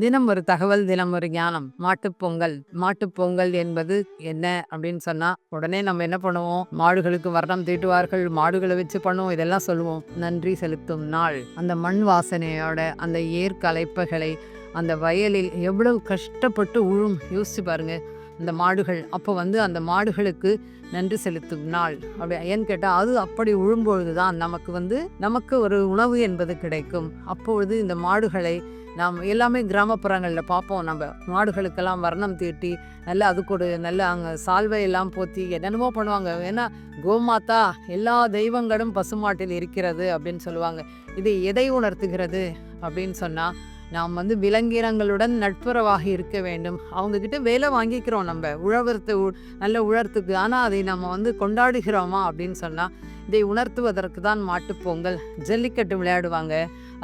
தினம் ஒரு தகவல் தினம் ஒரு ஞானம். மாட்டுப்பொங்கல் மாட்டுப்பொங்கல் என்பது என்ன அப்படின்னு சொன்னா உடனே நம்ம என்ன பண்ணுவோம்? மாடுகளுக்கு வர்ணம் தீட்டுவார்கள் மாடுகளை வச்சு பண்ணுவோம் இதெல்லாம் சொல்லுவோம். நன்றி செலுத்தும் நாள். அந்த மண் வாசனையோட அந்த ஏர் கலைப்பைகளை அந்த வயலில் எவ்வளவு கஷ்டப்பட்டு உழும் யோசிச்சு பாருங்க. அந்த மாடுகள் அப்போ வந்து அந்த மாடுகளுக்கு நன்றி செலுத்தும் நாள். அப்படி ஏன்னு கேட்டால் அது அப்படி உழும்பொழுது தான் நமக்கு வந்து நமக்கு ஒரு உணவு என்பது கிடைக்கும். அப்பொழுது இந்த மாடுகளை நாம் எல்லாமே கிராமப்புறங்களில் பார்ப்போம். நம்ம மாடுகளுக்கெல்லாம் வர்ணம் தீட்டி நல்லா அதுக்கு ஒரு நல்ல அங்கே சால்வை எல்லாம் போற்றி என்னென்னமோ பண்ணுவாங்க. ஏன்னா கோமாதா எல்லா தெய்வங்களும் பசுமாட்டில் இருக்கிறது அப்படின்னு சொல்லுவாங்க. இது எதை உணர்த்துகிறது அப்படின்னு சொன்னால் நாம் வந்து விலங்கினங்களுடன் நட்புறவாக இருக்க வேண்டும். அவங்கக்கிட்ட வேலை வாங்கிக்கிறோம் நம்ம. உழவர்த்து நல்ல உழறத்துக்கு ஆனால் அதை நம்ம வந்து கொண்டாடுகிறோமா அப்படின்னு சொன்னால் இதை உணர்த்துவதற்கு தான் மாட்டுப்பொங்கல் ஜல்லிக்கட்டு விளையாடுவாங்க.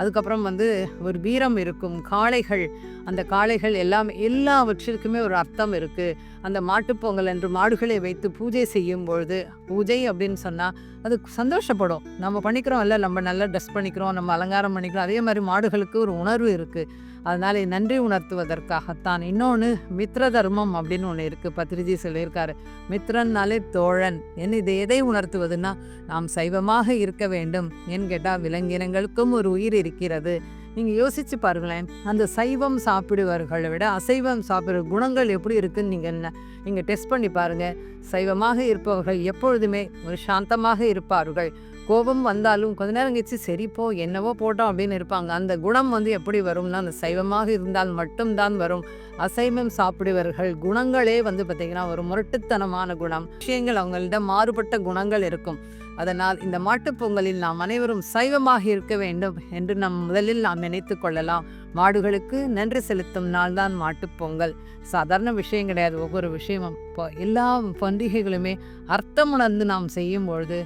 அதுக்கப்புறம் வந்து ஒரு வீரம் இருக்கும். காளைகள். அந்த காளைகள் எல்லாம் எல்லாவற்றிற்குமே ஒரு அர்த்தம் இருக்குது அந்த மாட்டுப்பொங்கல் என்று மாடுகளை வைத்து பூஜை செய்யும் பொழுது பூஜை அப்படின்னு சொன்னால் அது சந்தோஷப்படும். நம்ம பண்ணிக்கிறோம். இல்லை நம்ம நல்லா ட்ரெஸ் பண்ணிக்கிறோம். நம்ம அலங்காரம் பண்ணிக்கிறோம். அதே மாதிரி மாடுகளுக்கு ஒரு உணர்வு இருக்குது அதனால் நன்றி உணர்த்துவதற்காகத்தான். இன்னொன்று மித்ர தர்மம் அப்படின்னு ஒன்று இருக்குது பத்ரிஜி சொல்லியிருக்காரு. மித்ரன்னாலே தோழன். என்ன இதை எதை உணர்த்துவதுன்னா நாம் சைவமாக இருக்க வேண்டும் ஏன்னு கேட்டால் விலங்கினங்களுக்கும் ஒரு உயிர் இருக்கிறது. நீங்கள் யோசிச்சு பாருங்களேன் அந்த சைவம் சாப்பிடுவர்களை விட அசைவம் சாப்பிடுற குணங்கள் எப்படி இருக்குன்னு நீங்கள் நீங்கள் டெஸ்ட் பண்ணி பாருங்கள் சைவமாக இருப்பவர்கள் எப்பொழுதுமே ஒரு சாந்தமாக இருப்பார்கள். கோபம் வந்தாலும் கொஞ்ச நேரம் கழிச்சு சரிப்போ என்னவோ போட்டோம் அப்படின்னு இருப்பாங்க. அந்த குணம் வந்து எப்படி வரும்னா அந்த சைவமாக இருந்தால் மட்டும்தான் வரும். அசைவம் சாப்பிடுவர்கள் குணங்களே வந்து பார்த்திங்கன்னா ஒரு முரட்டுத்தனமான குணம். விஷயங்கள் அவங்களிடம் மாறுபட்ட குணங்கள் இருக்கும். அதனால் இந்த மாட்டுப்பொங்கலில் நாம் அனைவரும் சைவமாக இருக்க வேண்டும் என்று நம் முதலில் நாம் நினைத்து கொள்ளலாம். மாடுகளுக்கு நன்றி செலுத்தும் நாள் தான் மாட்டுப்பொங்கல் சாதாரண விஷயம் கிடையாது. ஒவ்வொரு விஷயமும் இப்போ எல்லா பண்டிகைகளுமே அர்த்தம் உணர்ந்து நாம் செய்யும் பொழுது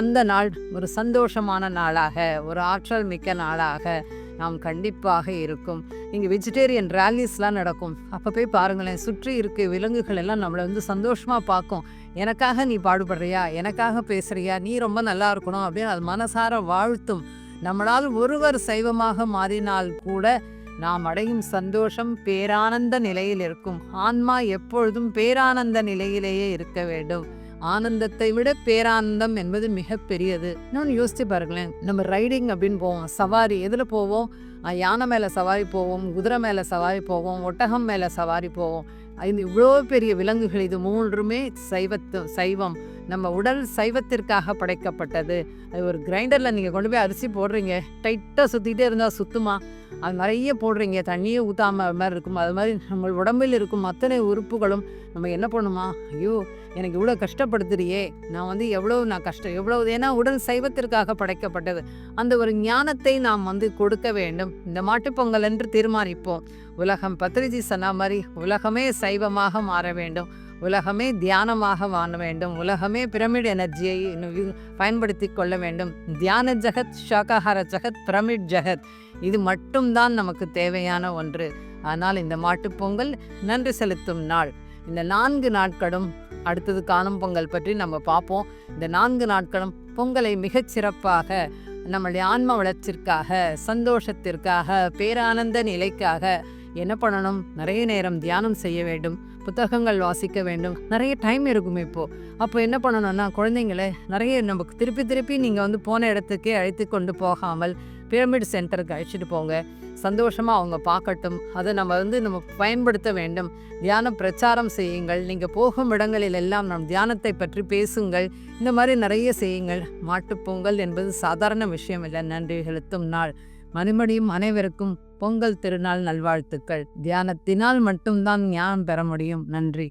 அந்த நாள் ஒரு சந்தோஷமான நாளாக ஒரு ஆற்றல் மிக்க நாளாக நாம் கண்டிப்பாக இருக்கும். இங்கே வெஜிடேரியன் ரேலிஸ்லாம் நடக்கும். அப்போ போய் பாருங்களேன் சுற்றி இருக்க விலங்குகள் எல்லாம் நம்மளை வந்து சந்தோஷமாக பார்க்கும். எனக்காக நீ பாடுபடுறியா? எனக்காக பேசுகிறியா நீ ரொம்ப நல்லா இருக்கணும் அப்படின்னு அது மனசார வாழ்த்தும். நம்மளால் ஒருவர் சைவமாக மாறினால் கூட நாம் அடையும் சந்தோஷம் பேரானந்த நிலையில் இருக்கும். ஆன்மா எப்பொழுதும் பேரானந்த நிலையிலேயே இருக்க வேண்டும். ஆனந்தத்தை விட பேரானந்தம் என்பது மிக பெரியது. இன்னொன்று யோசித்து பாருங்களேன். நம்ம ரைடிங் அப்படின்னு போவோம். சவாரி எதில் போவோம்? யானை மேலே சவாரி போவோம் குதிரை மேலே சவாரி போவோம் ஒட்டகம் மேலே சவாரி போவோம். இது இவ்வளோ பெரிய விலங்குகள் இது மூன்றுமே சைவத்து சைவம். நம்ம உடல் சைவத்திற்காக படைக்கப்பட்டது. அது ஒரு கிரைண்டரில் நீங்கள் கொண்டு போய் அரிசி போடுறீங்க. டைட்டாக சுற்றிக்கிட்டே இருந்தால் சுத்துமா? அது நிறைய போடுறீங்க. தண்ணியே ஊற்றாம மாதிரி இருக்கும். அது மாதிரி நம்ம உடம்பில் இருக்கும் அத்தனை உறுப்புகளும் நம்ம என்ன பண்ணுமா? ஐயோ எனக்கு இவ்வளோ கஷ்டப்படுத்துறியே. நான் வந்து எவ்வளோ நான் கஷ்டம் எவ்வளோ ஏன்னா உடல் சைவத்திற்காக படைக்கப்பட்டது. அந்த ஒரு ஞானத்தை நாம் வந்து கொடுக்க வேண்டும். இந்த மாட்டுப்பொங்கல் என்று தீர்மானிப்போம். உலகம் பத்ரிஜி சொன்ன மாதிரி உலகமே சைவமாக மாற வேண்டும். உலகமே தியானமாக வாழ வேண்டும். உலகமே பிரமிட் எனர்ஜியை பயன்படுத்தி கொள்ள வேண்டும். தியான ஜகத் ஷாகாஹார ஜகத் பிரமிட் ஜகத். இது மட்டும்தான் நமக்கு தேவையான ஒன்று. ஆனால் இந்த மாட்டுப்பொங்கல் நன்றி செலுத்தும் நாள். இந்த நான்கு நாட்களும் அடுத்தது காணும் பொங்கல் பற்றி நம்ம பார்ப்போம். இந்த நான்கு நாட்களும் பொங்கலை மிகச்சிறப்பாக நம்மளுடைய ஆன்ம வளர்ச்சிற்காக சந்தோஷத்திற்காக பேரானந்த நிலைக்காக என்ன பண்ணணும்? நிறைய நேரம் தியானம் செய்ய வேண்டும். புத்தகங்கள் வாசிக்க வேண்டும். நிறைய டைம் இருக்கும் இப்போது அப்போ என்ன பண்ணணும்னா குழந்தைங்கள நிறைய நமக்கு திருப்பி திருப்பி நீங்கள் வந்து போன இடத்துக்கே அழைத்து கொண்டு போகாமல் பிரமிட் சென்டருக்கு அழைச்சிட்டு போங்க. சந்தோஷமாக அவங்க பார்க்கட்டும். அதை நம்ம வந்து நம்ம பயன்படுத்த வேண்டும். தியானம் பிரச்சாரம் செய்யுங்கள். நீங்கள் போகும் இடங்களில் எல்லாம் நம் தியானத்தை பற்றி பேசுங்கள். இந்த மாதிரி நிறைய செய்யுங்கள். மாட்டுப்பொங்கல் என்பது சாதாரண விஷயம் இல்லை. நன்றி. செலுத்தும் நாள். மறுபடியும் அனைவருக்கும் பொங்கல் திருநாள் நல்வாழ்த்துக்கள். தியானத்தினால் மட்டும்தான் ஞானம் பெற முடியும். நன்றி.